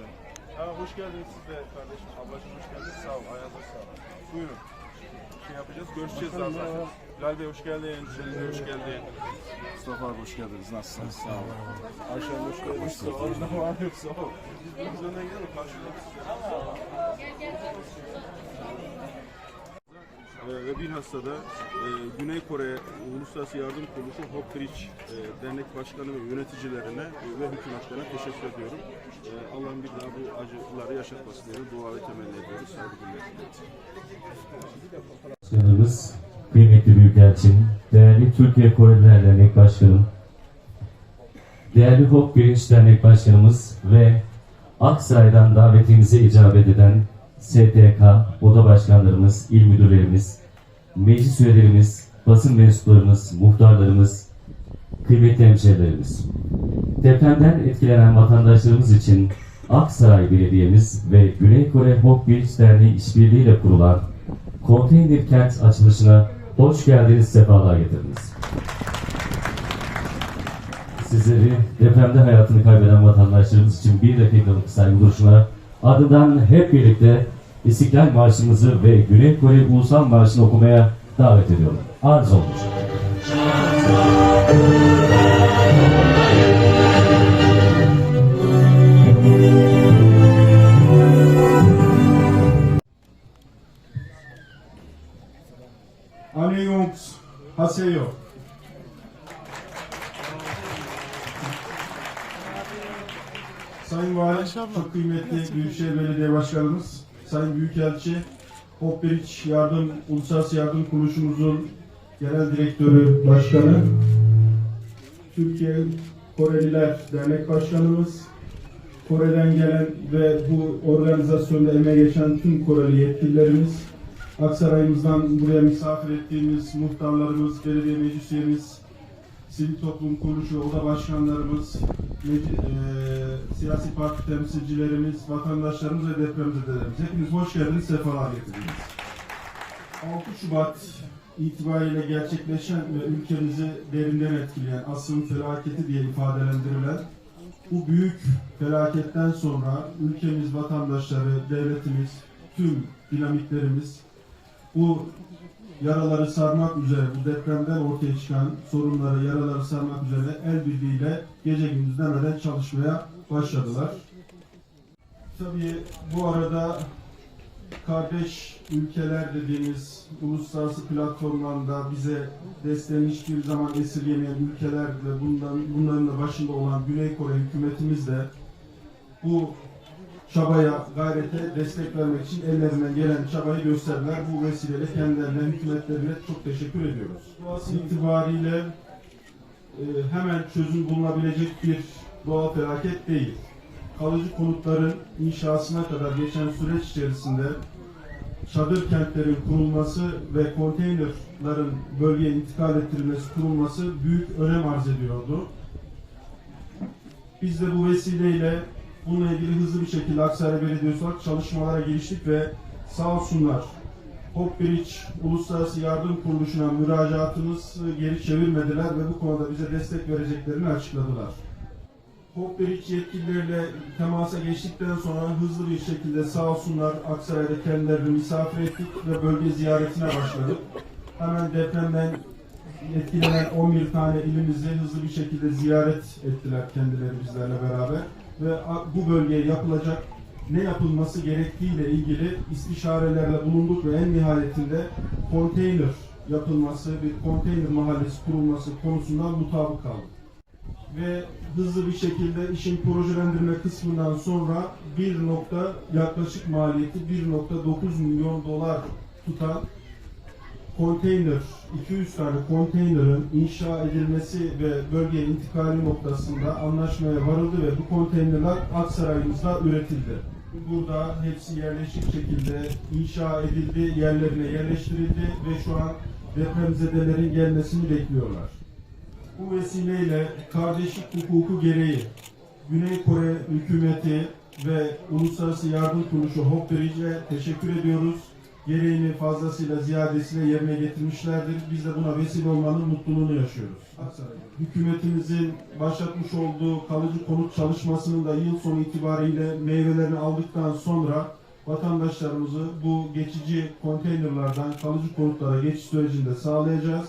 nerede? Ha, hoş geldiniz siz de kardeşim. Ablacığım hoş geldiniz. Sağ ol, ayağınıza sağlık. Buyurun. Şey yapacağız, görüşeceğiz daha zaten. Bilal Bey hoş geldin. Şeniz Bey hoş geldin. Mustafa abi hoş geldiniz. Nasılsınız? Sağ olun. Ayşe hoş geldiniz. Sağ olun. Ne var yok sağ olun. Biz biz önden gidelim. Karşılayalım sizi. Ee, ve bilhassa da e, Güney Kore Uluslararası Yardım Kuruluşu Hopbridge e, Dernek Başkanı ve yöneticilerine e, ve hükümetlerine teşekkür ediyorum. E, Allah'ın bir daha bu acıları yaşatmasın diye dua ve temenni ediyoruz. Saygı kıymetli Büyükelçim, değerli Türkiye Koreliler Dernek Başkanım, değerli Hop Bilinç Dernek Başkanımız ve Aksaray'dan davetimize icabet eden STK, oda başkanlarımız, il müdürlerimiz, meclis üyelerimiz, basın mensuplarımız, muhtarlarımız, kıymetli hemşehrilerimiz. Depremden etkilenen vatandaşlarımız için Aksaray Belediye'miz ve Güney Kore Hop Bilinç Derneği işbirliğiyle kurulan Konteyner Kent açılışına hoş geldiniz, sefalar getirdiniz. Sizleri depremde hayatını kaybeden vatandaşlarımız için bir dakikalık saygı duruşuna ardından hep birlikte İstiklal Marşımızı ve Güney Kore Ulusal Marşı'nı okumaya davet ediyorum. Arz olmuş. Annyeonghaseyo. 하 Sayın Valim, çok kıymetli Büyükşehir Belediye Başkanımız, Sayın Büyükelçi, Hopberiç Yardım, Uluslararası Yardım Kuruluşumuzun Genel Direktörü Başkanı, Türkiye Koreliler Dernek Başkanımız, Kore'den gelen ve bu organizasyonda emeğe geçen tüm Koreli yetkililerimiz, Aksaray'ımızdan buraya misafir ettiğimiz muhtarlarımız, belediye meclis üyemiz, sivil toplum kuruluşu, oda başkanlarımız, eee, siyasi parti temsilcilerimiz, vatandaşlarımız ve depremzedelerimiz. Hepiniz hoş geldiniz, sefalar getirdiniz. 6 Şubat itibariyle gerçekleşen ve ülkemizi derinden etkileyen asrın felaketi diye ifadelendirilen bu büyük felaketten sonra ülkemiz, vatandaşları, devletimiz, tüm dinamiklerimiz bu yaraları sarmak üzere, bu depremden ortaya çıkan sorunları, yaraları sarmak üzere el birliğiyle gece gündüz demeden çalışmaya başladılar. Tabii bu arada kardeş ülkeler dediğimiz uluslararası platformlarda bize desteğini hiçbir zaman esirgemeyen ülkeler ve bundan, bunların da başında olan Güney Kore hükümetimiz de bu çabaya, gayrete destek vermek için ellerinden gelen çabayı gösterdiler. Bu vesileyle kendilerine, hükümetlerine çok teşekkür ediyoruz. Doğası itibariyle e, hemen çözüm bulunabilecek bir doğal felaket değil. Kalıcı konutların inşasına kadar geçen süreç içerisinde çadır kentlerin kurulması ve konteynerların bölgeye intikal ettirilmesi, kurulması büyük önem arz ediyordu. Biz de bu vesileyle bununla ilgili hızlı bir şekilde Aksaray Belediyesi olarak çalışmalara giriştik ve sağ olsunlar Hopbridge Uluslararası Yardım Kuruluşu'na müracaatımızı geri çevirmediler ve bu konuda bize destek vereceklerini açıkladılar. Hopbridge yetkilileriyle temasa geçtikten sonra hızlı bir şekilde sağ olsunlar Aksaray'da kendilerini misafir ettik ve bölge ziyaretine başladık. Hemen depremden etkilenen 11 tane ilimizi hızlı bir şekilde ziyaret ettiler kendileri bizlerle beraber ve bu bölgeye yapılacak ne yapılması gerektiğiyle ilgili istişarelerle bulunduk ve en nihayetinde konteyner yapılması, bir konteyner mahallesi kurulması konusundan mutabık kaldık. Ve hızlı bir şekilde işin projelendirme kısmından sonra bir nokta yaklaşık maliyeti 1.9 milyon dolar tutan konteyner, 200 tane konteynerin inşa edilmesi ve bölgeye intikali noktasında anlaşmaya varıldı ve bu konteynerler Aksaray'ımızda üretildi. Burada hepsi yerleşik şekilde inşa edildi, yerlerine yerleştirildi ve şu an depremzedelerin gelmesini bekliyorlar. Bu vesileyle kardeşlik hukuku gereği Güney Kore hükümeti ve Uluslararası Yardım Kuruluşu Hopbridge'e teşekkür ediyoruz. Gereğini fazlasıyla ziyadesiyle yerine getirmişlerdir. Biz de buna vesile olmanın mutluluğunu yaşıyoruz. Hükümetimizin başlatmış olduğu kalıcı konut çalışmasının da yıl sonu itibariyle meyvelerini aldıktan sonra vatandaşlarımızı bu geçici konteynerlardan kalıcı konutlara geçiş sürecinde sağlayacağız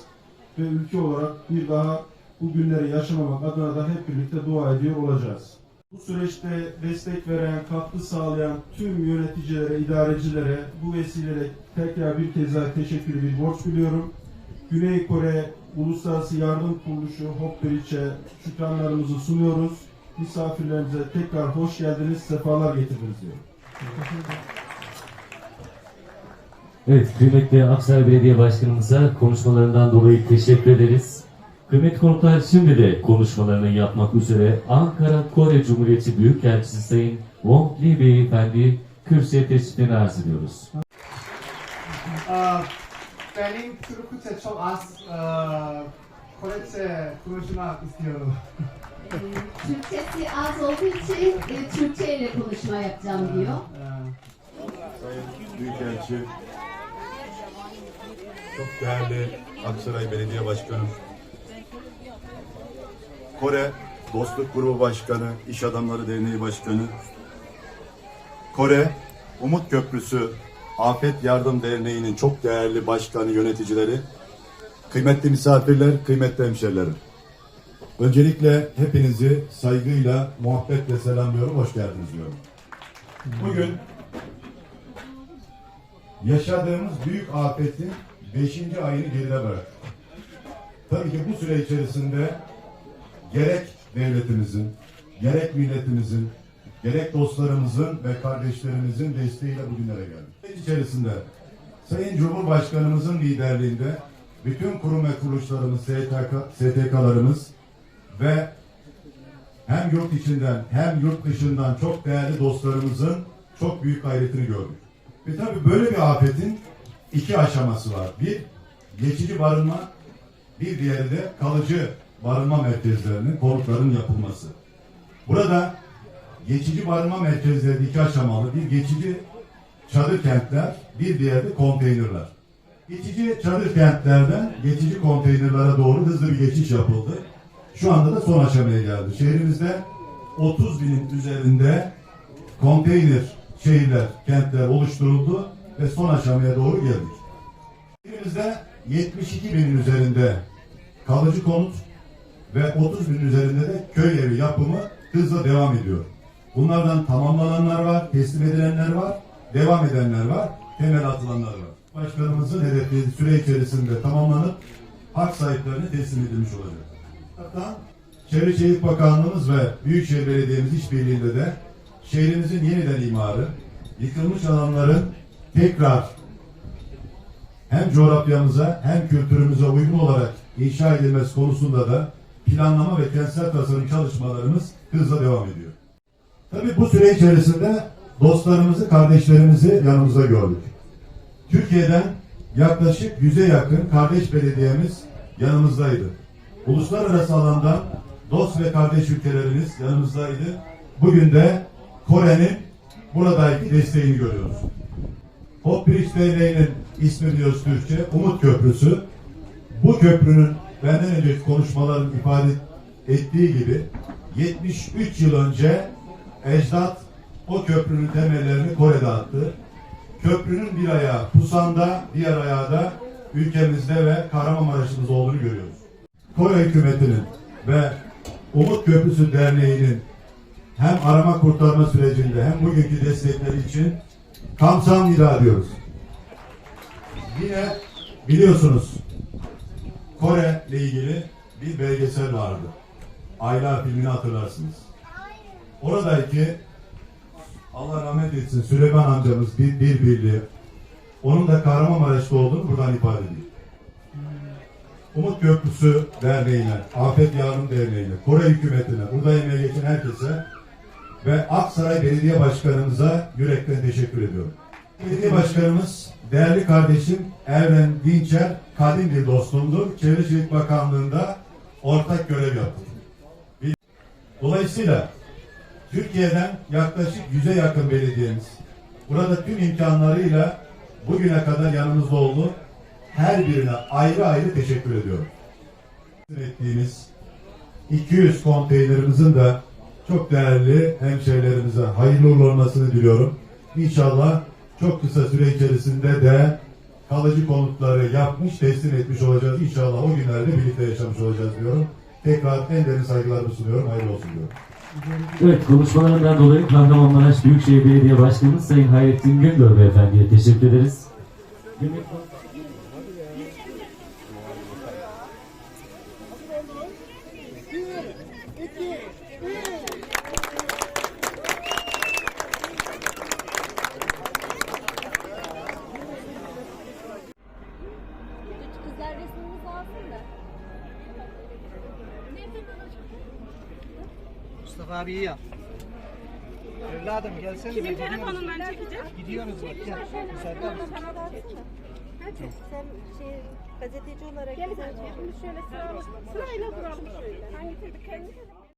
ve ülke olarak bir daha bu günleri yaşamamak adına da hep birlikte dua ediyor olacağız. Bu süreçte destek veren, katkı sağlayan tüm yöneticilere, idarecilere bu vesileyle tekrar bir kez daha teşekkür bir borç biliyorum. Güney Kore Uluslararası Yardım Kuruluşu Hopbridge'e şükranlarımızı sunuyoruz. Misafirlerimize tekrar hoş geldiniz, sefalar getirdiniz diyorum. Evet, kıymetli Aksaray Belediye Başkanımıza konuşmalarından dolayı teşekkür ederiz. Mehmet Kontay şimdi de konuşmalarını yapmak üzere Ankara Kore Cumhuriyeti Büyükelçisi Sayın Wong Lee Beyefendi kürsüye teşriflerini arz ediyoruz. Benim Türkçe çok az, Koreçe konuşmak istiyorum. Ee, Türkçesi az olduğu için e, Türkçe ile konuşma yapacağım diyor. Sayın Büyükelçi, çok değerli Aksaray Belediye Başkanı, Kore Dostluk Grubu Başkanı, İş Adamları Derneği Başkanı, Kore Umut Köprüsü Afet Yardım Derneği'nin çok değerli başkanı, yöneticileri, kıymetli misafirler, kıymetli hemşerilerim. Öncelikle hepinizi saygıyla, muhabbetle selamlıyorum, hoş geldiniz diyorum. Bugün yaşadığımız büyük afetin 5. ayını geride bıraktık. Tabii ki bu süre içerisinde gerek devletimizin, gerek milletimizin, gerek dostlarımızın ve kardeşlerimizin desteğiyle bugünlere geldik. İçerisinde Sayın Cumhurbaşkanımızın liderliğinde bütün kurum ve kuruluşlarımız, STK, STK'larımız ve hem yurt içinden hem yurt dışından çok değerli dostlarımızın çok büyük gayretini gördük. Ve tabii böyle bir afetin iki aşaması var. Bir, geçici barınma, bir diğeri de kalıcı barınma merkezlerinin, konutların yapılması. Burada geçici barınma merkezleri iki aşamalı, bir geçici çadır kentler, bir diğeri konteynerler. Geçici çadır kentlerden geçici konteynerlara doğru hızlı bir geçiş yapıldı. Şu anda da son aşamaya geldi. Şehrimizde 30 binin üzerinde konteyner şehirler, kentler oluşturuldu ve son aşamaya doğru geldik. Şehrimizde 72 binin üzerinde kalıcı konut ve 30 binin üzerinde de köy evi yapımı hızla devam ediyor. Bunlardan tamamlananlar var, teslim edilenler var, devam edenler var, temel atılanlar var. Başkanımızın hedeflediği süre içerisinde tamamlanıp hak sahiplerine teslim edilmiş olacak. Hatta Çevre Şehircilik Bakanlığımız ve Büyükşehir Belediye'miz işbirliğinde de şehrimizin yeniden imarı, yıkılmış alanların tekrar hem coğrafyamıza hem kültürümüze uygun olarak inşa edilmesi konusunda da planlama ve kentsel tasarım çalışmalarımız hızla devam ediyor. Tabii bu süre içerisinde dostlarımızı, kardeşlerimizi yanımıza gördük. Türkiye'den yaklaşık yüze yakın kardeş belediyemiz yanımızdaydı. Uluslararası alandan dost ve kardeş ülkelerimiz yanımızdaydı. Bugün de Kore'nin buradaki desteğini görüyoruz. Hopbridge Derneği'nin ismi biliyoruz Türkçe, Umut Köprüsü. Bu köprünün benden önceki konuşmaların ifade ettiği gibi 73 yıl önce ecdat o köprünün temellerini Kore'de attı. Köprünün bir ayağı Pusan'da, diğer ayağı da ülkemizde ve Kahramanmaraş'ımızda olduğunu görüyoruz. Kore hükümetinin ve Umut Köprüsü Derneği'nin hem arama kurtarma sürecinde hem bugünkü destekleri için kamsamnida diyoruz. Yine biliyorsunuz Kore ile ilgili bir belgesel vardı. Aylar filmini hatırlarsınız. Oradaki Allah rahmet etsin Süleyman amcamız bir, bir birliği. Onun da Kahramanmaraş'ta olduğunu buradan ifade ediyor. Umut Köprüsü Derneği'ne, Afet Yardım Derneği'ne, Kore hükümetine, burada emeği geçen herkese ve Aksaray Belediye Başkanımıza yürekten teşekkür ediyorum. Belediye Başkanımız, değerli kardeşim Evren Dinçer, kadim bir dostumdur. Çevre Şehircilik Bakanlığı'nda ortak görev yaptık. Dolayısıyla Türkiye'den yaklaşık yüze yakın belediyemiz. Burada tüm imkanlarıyla bugüne kadar yanımızda oldu. Her birine ayrı ayrı teşekkür ediyorum. Ettiğimiz 200 konteynerimizin de çok değerli hemşehrilerimize hayırlı uğurlu olmasını diliyorum. İnşallah çok kısa süre içerisinde de kalıcı konutları yapmış, teslim etmiş olacağız. İnşallah o günlerde birlikte yaşamış olacağız diyorum. Tekrar en derin saygılarımı sunuyorum. Hayırlı olsun diyorum. Evet konuşmalarından dolayı Kahramanmaraş Büyükşehir Belediye Başkanımız Sayın Hayrettin Güngör Beyefendi'ye teşekkür ederiz. Yap. Evladım gelsene. Kimin telefonundan çekeceğim? Gidiyoruz bak gel. Müsaade da atsana. Hadi sen şey gazeteci olarak Gel sen şöyle sıra, sırayla duralım şöyle. Hangi türlü kendini